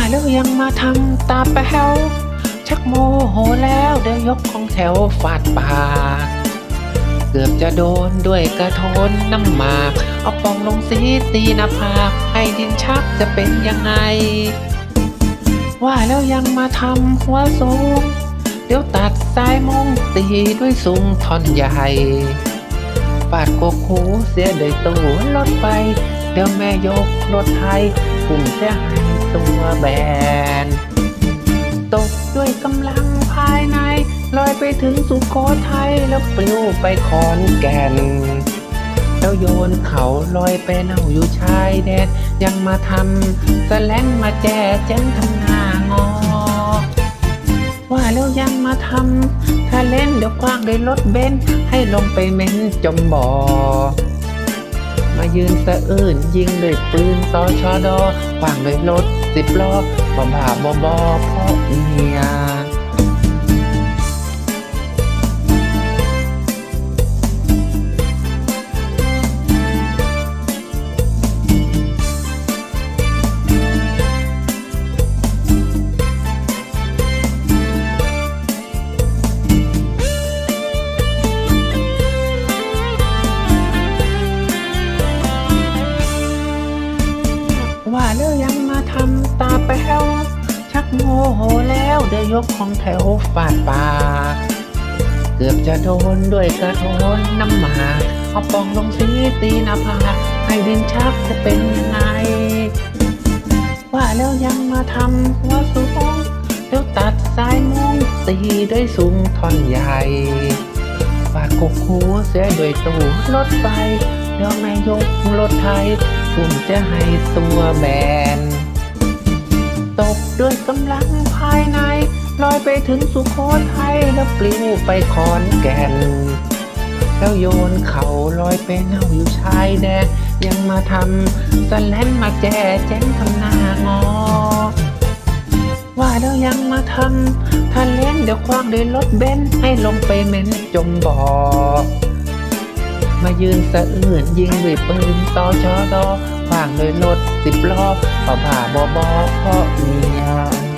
ว่าแล้วยังมาทำตาแป๋วชักโมโหแล้วเดี๋ยวยกของแถวฟาดปากเกือบจะโดนด้วยกระทนน้ำหมาก เอาปองลงสีตีนาผากให้ดินชักจะเป็นยังไง ว่าแล้วยังมาทำหัวสูง เดี๋ยวตัดสายมงตีด้วยสูงท่อนใหญ่ปาดกกหูเสียโดยตู้รถไฟ เดี๋ยวแม่ยกรถไทยพุ่งเสียให้ตัวแบน ตกด้วยกำลังภายใน ลอยไปถึงสุโขทัยแล้วปลิวไปขอนแก่น แล้วโยนเขาลอยไปเน่าอยู่ชายแดน ยังมาทำแสลงมาแจแจ้งทำหน้างอ ว่าแล้วยังมาทำถ้าเล่นเดี๋ยวกว้างได้รถเบนให้ลงไปเม้นจมบ่อ มายืนสะอื้นยิงด้วยปืนต่อชอดอขวางด้วยรถสิบล้อบ่บ่าบ่บอเพราะเมีย โมโหแล้วเดี๋ยวยกของแถวฟาดปากเกือบจะโดนด้วยกระโทนน้ำหมาเอาปองลงสีตีหน้าผากให้ดินชักจะเป็นยังไง ว่าแล้วยังมาทำหัวสูงเดี๋ยวตัดสายมุงตีด้วยสูงท่อนใหญ่ฝากกกหูเสียด้วยตู้รถไฟเดี๋ยวแม่ยกรถไทยผมจะให้ตัวแบน ด้วยกำลังภายใน ลอยไปถึงสุโขทัยแล้วปลิวไปขอนแก่น แล้วโยนเขาลอยไปเน่าอยู่ชายแดนยังมาทำสแลนมาแจแจ้งทำหน้างอ ว่าแล้วยังมาทำถ้าเลนเดี๋ยวคว้างด้วยรถเบนให้ลงไปเม้นจมบ่อมายืนสะอื้นยิงด้วยปืนต่อชอดอด ยรถสิบล้อป่าผ่าบอบอพ่อเมีย